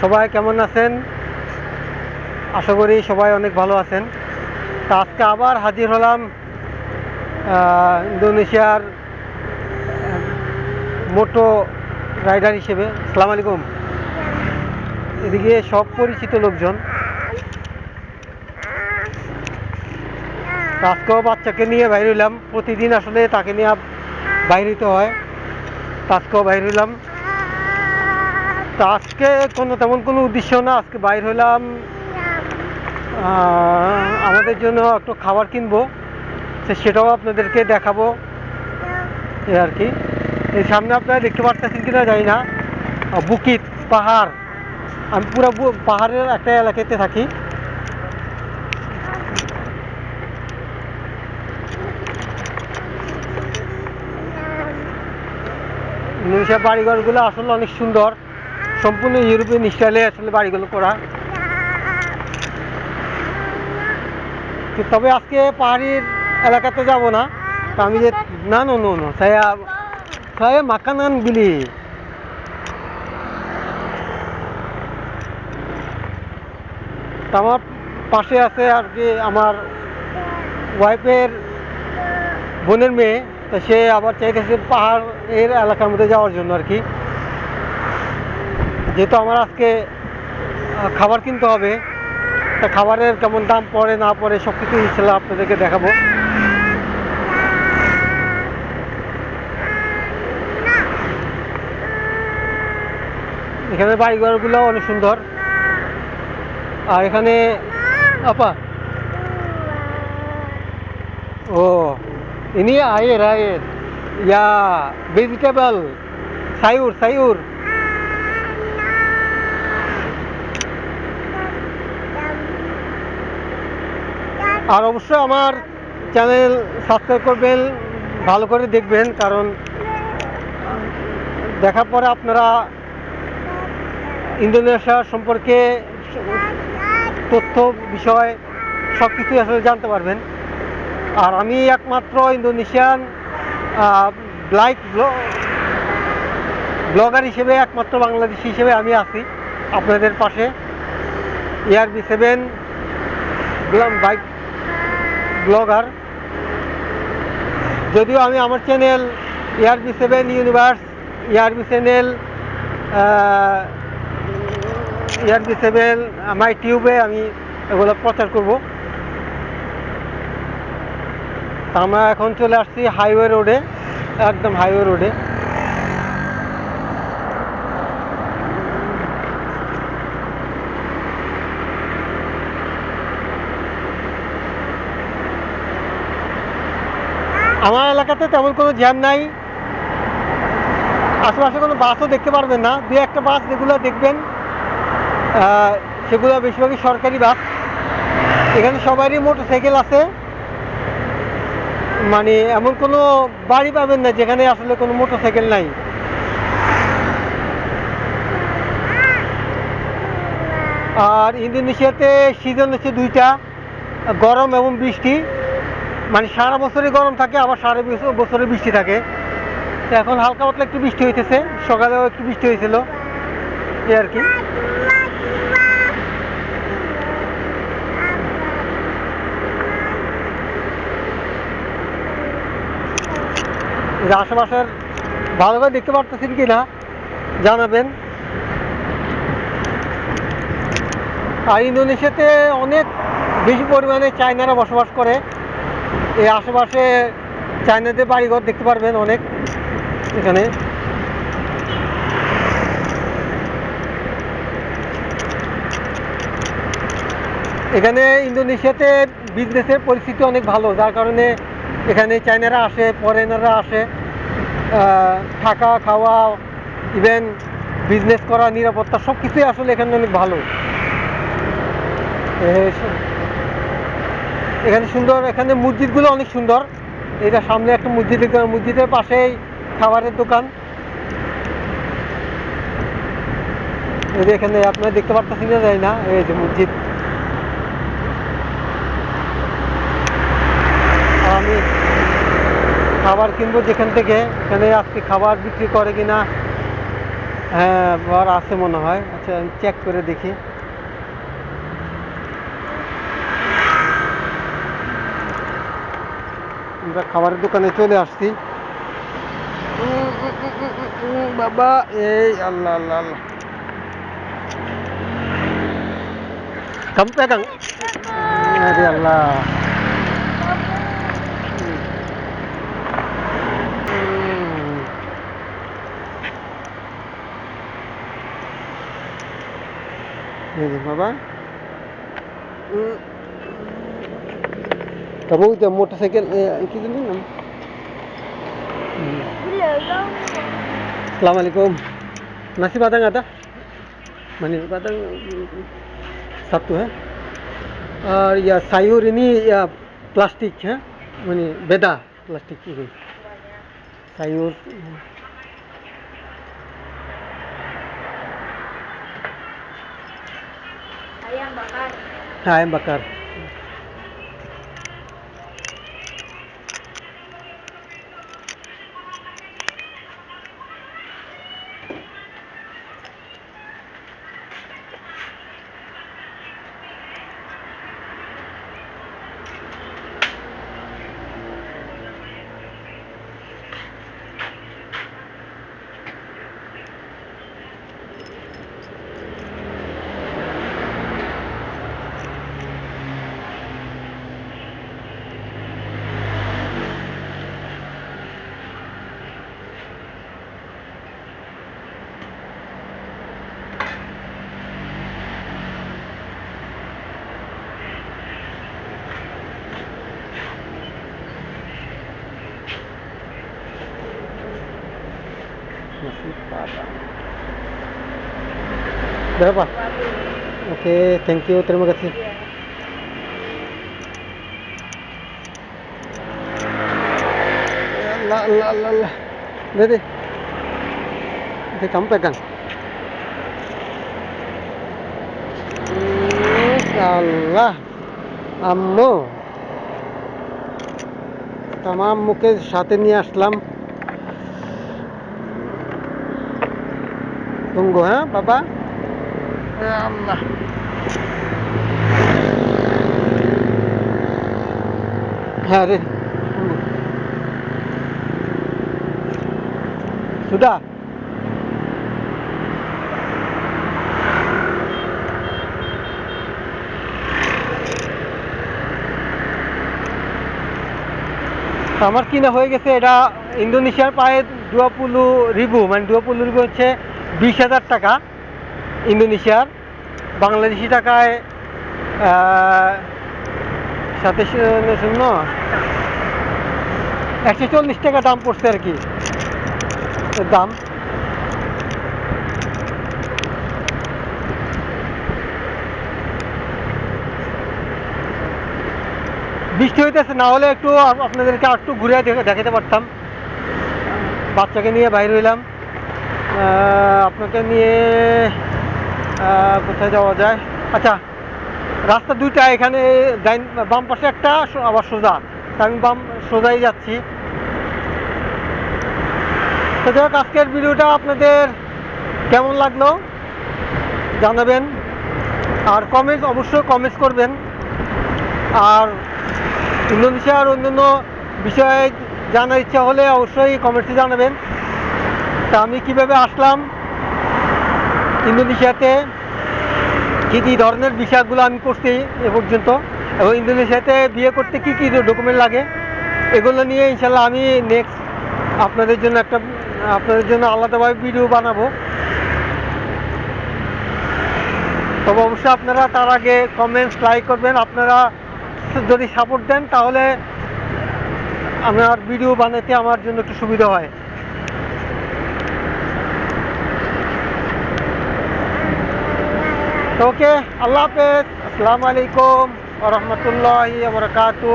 সবাই কেমন আছেন? আশা করি সবাই অনেক ভালো আছেন। তা আজকে আবার হাজির হলাম ইন্দোনেশিয়ার মোটো রাইডার হিসেবে। সালাম আলাইকুম। এদিকে সব পরিচিত লোকজন। আজকেও বাচ্চাকে নিয়ে বাইর হইলাম। প্রতিদিন আসলে তাকে নিয়ে বাইর হইতে হয়। আজকেও বাইর হইলাম। তা আজকে কোনো তেমন কোনো উদ্দেশ্য না আজকে বাইর হইলাম আহ, আমাদের জন্য একটু খাবার কিনবো সেটাও আপনাদেরকে দেখাবো এই আর কি। এই সামনে আপনারা দেখতে পারতেছেন কিনা জানি না। বুকিত পাহাড়। আমি পুরো পাহাড়ের একটা এলাকাতে থাকি। বাড়িঘরগুলো আসলে অনেক সুন্দর। সম্পূর্ণ ইউরোপিয়ান স্টাইলে আসলে বাড়িগুলো করা। তবে আজকে পাহাড়ির এলাকাতে যাব না। আমি যে না, no no no saya makanan beli আমার পাশে আছে আর কি আমার ওয়াইফের বোনের মেয়ে, তো সে আবার চাইতেছে পাহাড় এর এলাকার মধ্যে যাওয়ার জন্য আর কি। যেহেতু আমার আজকে খাবার কিনতে হবে, তা খাবারের কেমন দাম পড়ে না পড়ে সব কিছু ইনশাল্লাহ আপনাদেরকে দেখাবো। এখানে বাড়িঘরগুলো অনেক সুন্দর। আর এখানে, আপা। ও ini air আয়ের। ইয়া ভেজিটেবল sayur sayur আর অবশ্যই আমার চ্যানেল সাবস্ক্রাইব করবেন, ভালো করে দেখবেন, কারণ দেখার পরে আপনারা ইন্দোনেশিয়া সম্পর্কে তথ্য, বিষয় সব কিছুই আসলে জানতে পারবেন। আর আমি একমাত্র ইন্দোনেশিয়ান লাইক ব্লগার হিসেবে, একমাত্র বাংলাদেশি হিসেবে আমি আছি আপনাদের পাশে। Year B seven bike blogger. যদিও আমি আমার channel year B seven universe year B channel year B seven my টিউবে আমি এগুলো প্রচার করব। আমরা এখন চলে আসছি হাইওয়ে রোডে একদম হাইওয়ে রোডে আমার এলাকাতে তেমন কোনো জ্যাম নাই। আশেপাশে কোনো বাসও দেখতে পারবেন না। দু একটা বাস যেগুলো দেখবেন সেগুলো বেশিরভাগই সরকারি বাস। এখানে সবারই মোটর সাইকেল আছে। মানে এমন কোনো বাড়ি পাবেন না যেখানে আসলে কোনো মোটর সাইকেল নাই। আর ইন্দোনেশিয়াতে সিজন হচ্ছে দুইটা, গরম এবং বৃষ্টি। মানে সারা বছরই গরম থাকে, আবার সারা বছর- বছরে বৃষ্টি থাকে। তো এখন হালকা পাতলা একটু বৃষ্টি হইতেছে, সকালেও একটু বৃষ্টি হয়েছিল এই আর কি। আশেপাশের ভালো করে দেখতে পারতেছেন কি না জানাবেন। আর ইন্দোনেশিয়াতে অনেক বেশি পরিমাণে চায়নারা বসবাস করে। এই আশেপাশে চায়নাদের বাড়িঘর দেখতে পারবেন অনেক এখানে। এখানে ইন্দোনেশিয়াতে বিজনেসের পরিস্থিতি অনেক ভালো, যার কারণে এখানে চায়নারা আসে ফরেনাররা আসে। থাকা, খাওয়া ইভেন বিজনেস করা, নিরাপত্তা সব কিছুই আসলে এখানে অনেক ভালো। এখানে সুন্দর, এখানে মসজিদগুলো অনেক সুন্দর। এটা সামনে একটা মসজিদ মসজিদের পাশেই খাবারের দোকান। এই যে এখানে আপনারা দেখতে পারতেছেন না যাই না, এই যে মসজিদ। আমি খাবার কিনবো যেখান থেকে, এখানে আজকে খাবার বিক্রি করে কিনা। হ্যাঁ বর আছে মনে হয়। আচ্ছা আমি চেক করে দেখি। আমরা খাবারের দোকানে চলে আসছি। বাবা এই আল্লাহ আল্লাহ আল্লাহ। kamu pegang Aduh Allah Hmm. तब तो मोटरसाइकिल सलामकुम नसीब आता आता मानी पता सत्तू है और या सायूर या प्लास्टिक है मानी बेदा प्लास्टिक की सायूर आयम बकार आयम बकार Nasi padang. Berapa? Oke, thank you, terima kasih. Allah, Allah, Allah, Allah. Udah deh. Oke, kamu pegang. Hmm, Allah. আম্মু আমার আম্মুকে সাথে নিয়ে আসলাম Tunggu ha, Papa. Ya Allah. Hari. Tunggu. Sudah. আমার কিনা হয়ে গেছে এটা ইন্দোনেশিয়ার পায়ে ডুয়াপুলু রিবু মানে দুয়া ডুয়াপুলু রিবু হচ্ছে বিশ হাজার টাকা ইন্দোনেশিয়ার বাংলাদেশি টাকায় সাথে শূন্য একশো চল্লিশ টাকা দাম পড়ছে আর কি। দাম। বৃষ্টি হইতেছে, না হলে একটু আপনাদেরকে আর একটু ঘুরে দেখাতে পারতাম। বাচ্চাকে নিয়ে বাইরে হইলাম। আপনাকে নিয়ে কোথায় যাওয়া যায়? আচ্ছা রাস্তা দুইটা, এখানে ডাইন, বাম পাশে একটা আবার সোজা। আমি বাম, সোজাই যাচ্ছি। তো যাই হোক, আজকের ভিডিওটা আপনাদের কেমন লাগল জানাবেন। আর কমেন্টস অবশ্যই কমেন্টস করবেন। আর ইন্দোনেশিয়ার অন্যান্য বিষয়ে জানার ইচ্ছা হলে অবশ্যই কমেন্টসে জানাবেন। তা আমি কীভাবে আসলাম? ইন্দোনেশিয়াতে কী কী ধরনের বিষয়গুলো আমি করছি এ পর্যন্ত? এবং ইন্দোনেশিয়াতে বিয়ে করতে কী কী ডকুমেন্ট লাগে? এগুলো নিয়ে ইনশাল্লাহ আমি নেক্সট আপনাদের জন্য একটা, আপনাদের জন্য আলাদাভাবে ভিডিও বানাবো। তবে অবশ্যই আপনারা তার আগে কমেন্টস লাইক করবেন। আপনারা যদি সাপোর্ট দেন, তাহলে আমার ভিডিও বানাতে আমার জন্য একটু সুবিধা হয়। اوکے اللہ حافظ السلام علیکم ورحمۃ اللہ وبرکاتہ۔